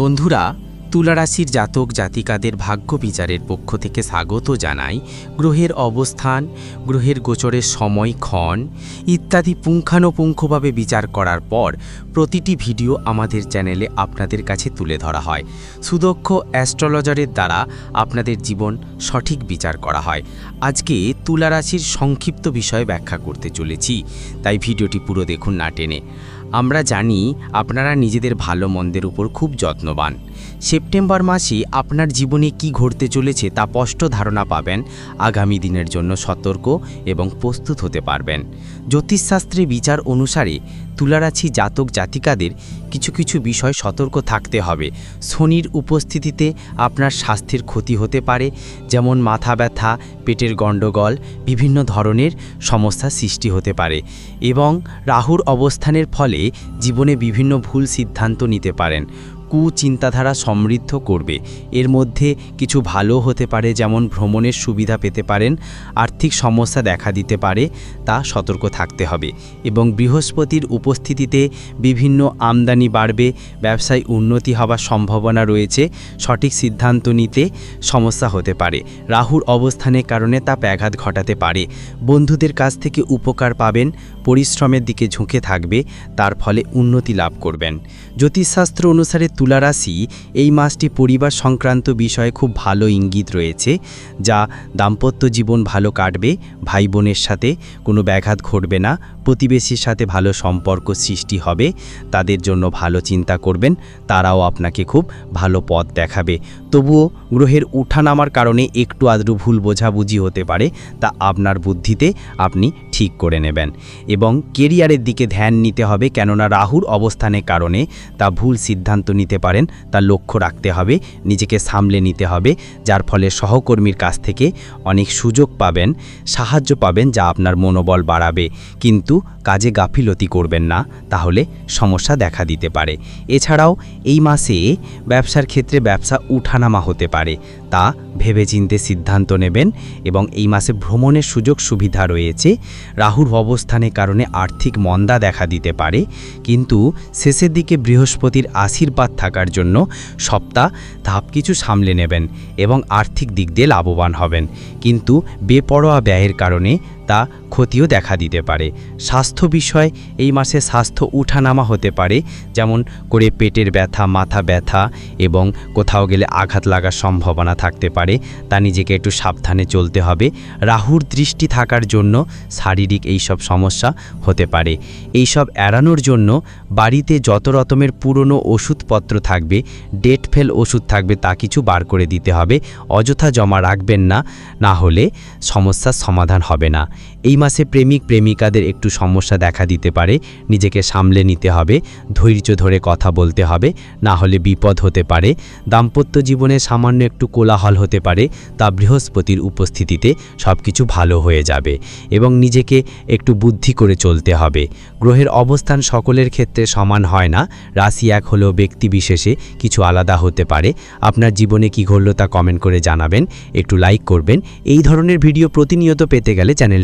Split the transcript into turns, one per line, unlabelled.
বন্ধুরা, তুলারাশির জাতক জাতিকাদের ভাগ্য বিচারের পক্ষ থেকে স্বাগত জানাই গ্রহের অবস্থান, গ্রহের গোচরের সময়, ক্ষণ ইত্যাদি পুঙ্খানুপুঙ্খভাবে বিচার করার পর প্রতিটি ভিডিও আমাদের চ্যানেলে আপনাদের কাছে তুলে ধরা হয়। সুদক্ষ অ্যাস্ট্রোলজারের দ্বারা আপনাদের জীবন সঠিক বিচার করা হয়। আজকে তুলারাশির সংক্ষিপ্ত বিষয়ে ব্যাখ্যা করতে চলেছি, তাই ভিডিওটি পুরো দেখুন না টেনে। আমরা জানি আপনারা নিজেদের ভালো মন্দের উপর খুব যত্নবান। সেপ্টেম্বর মাসে আপনার জীবনে কি ঘটতে চলেছে তা স্পষ্ট ধারণা পাবেন। আগামী দিনের জন্য সতর্ক এবং প্রস্তুত হতে পারবেন। জ্যোতিষশাস্ত্রে বিচার অনুসারে তুলারাশি জাতক জাতিকাদের কিছু কিছু বিষয় সতর্ক থাকতে হবে। শনির উপস্থিতিতে আপনার স্বাস্থ্যের ক্ষতি হতে পারে, যেমন মাথা ব্যথা, পেটের গণ্ডগোল, বিভিন্ন ধরনের সমস্যা সৃষ্টি হতে পারে এবং রাহুর অবস্থানের ফলে জীবনে বিভিন্ন ভুল সিদ্ধান্ত নিতে পারেন। কুচিন্তাধারা সমৃদ্ধ করবে। এর মধ্যে কিছু ভালো হতে পারে, যেমন ভ্রমণের সুবিধা পেতে পারেন আর্থিক সমস্যা দেখা দিতে পারে তা সতর্ক থাকতে হবে এবং বৃহস্পতির উপস্থিতিতে বিভিন্ন আমদানি বাড়বে, ব্যবসায় উন্নতি হওয়ার সম্ভাবনা রয়েছে, সঠিক সিদ্ধান্ত নিতে সমস্যা হতে পারে। রাহুর অবস্থানের কারণে তা ব্যাঘাত ঘটাতে পারে। বন্ধুদের কাছ থেকে উপকার পাবেন, পরিশ্রমের দিকে ঝুঁকে থাকবে, তার ফলে উন্নতি লাভ করবেন। জ্যোতিষশাস্ত্র অনুসারে তুলারাশি এই মাসটি পরিবার সংক্রান্ত বিষয়ে খুব ভালো ইঙ্গিত রয়েছে, যা দাম্পত্য জীবন ভালো কাটবে ভাই বোনের সাথে কোনো ব্যাঘাত ঘটবে না, প্রতিবেশীর সাথে ভালো সম্পর্ক সৃষ্টি হবে, তাদের জন্য ভালো চিন্তা করবেন, তারাও আপনাকে খুব ভালো পথ দেখাবে। তবুও গ্রহের উঠানামার কারণে একটু আদ্রু ভুল বোঝাবুঝি হতে পারে, তা আপনার বুদ্ধিতে আপনি ঠিক করে নেবেন। এবং কেরিয়ারের দিকে ধ্যান নিতে হবে, কেননা রাহুর অবস্থানের কারণে তা ভুল সিদ্ধান্ত নিতে পারেন, তা লক্ষ্য রাখতে হবে, নিজেকে সামলে নিতে হবে, যার ফলে সহকর্মীর কাছ থেকে অনেক সুযোগ পাবেন, সাহায্য পাবেন, যা আপনার মনোবল বাড়াবে। কিন্তু কাজে গাফিলতি করবেন না, তাহলে সমস্যা দেখা দিতে পারে। এছাড়াও এই মাসে ব্যবসার ক্ষেত্রে ব্যবসা উঠানামা হতে পারে। তা ভেবেচিন্তে সিদ্ধান্ত নেবেন এবং এই মাসে ভ্রমণের সুযোগ সুবিধা রয়েছে। রাহুর অবস্থানের কারণে আর্থিক মন্দা দেখা দিতে পারে। কিন্তু শেষের দিকে বৃহস্পতির আশীর্বাদ থাকার জন্য সপ্তাহ ধাপ কিছু সামলে নেবেন এবং আর্থিক দিক দিয়ে লাভবান হবেন। কিন্তু বেপরোয়া ব্যয়ের কারণে তা ক্ষতিও দেখা দিতে পারে। স্বাস্থ্য বিষয় এই মাসে স্বাস্থ্য উঠানামা হতে পারে, যেমন করে পেটের ব্যথা, মাথা ব্যথা এবং কোথাও গেলে আঘাত লাগার সম্ভাবনা থাকতে পারে, তা নিজেকে একটু সাবধানে চলতে হবে। রাহুর দৃষ্টি থাকার জন্য শারীরিক এইসব সমস্যা হতে পারে। এইসব এড়ানোর জন্য বাড়িতে যত রকমের পুরনো ওষুধপত্র থাকবে, ডেট ফেল ওষুধ থাকবে তা কিছু বার করে দিতে হবে, অযথা জমা রাখবেন না না হলে সমস্যার সমাধান হবে না। এই মাসে প্রেমিক প্রেমিকাদের একটু সমস্যা দেখা দিতে পারে, নিজেকে সামলে নিতে হবে, ধৈর্য ধরে কথা বলতে হবে, না হলে বিপদ হতে পারে, দাম্পত্য জীবনে সামান্য একটু কোলাহল হতে পারে, তা বৃহস্পতির উপস্থিতিতে সব কিছু ভালো হয়ে যাবে এবং নিজেকে একটু বুদ্ধি করে চলতে হবে। গ্রহের অবস্থান সকলের ক্ষেত্রে সমান হয় না, রাশি এক হলেও ব্যক্তি বিশেষে কিছু আলাদা হতে পারে। আপনার জীবনে কি ঘটল তা কমেন্ট করে জানাবেন, একটু লাইক করবেন। এই ধরনের ভিডিও প্রতিনিয়ত পেতে গেলে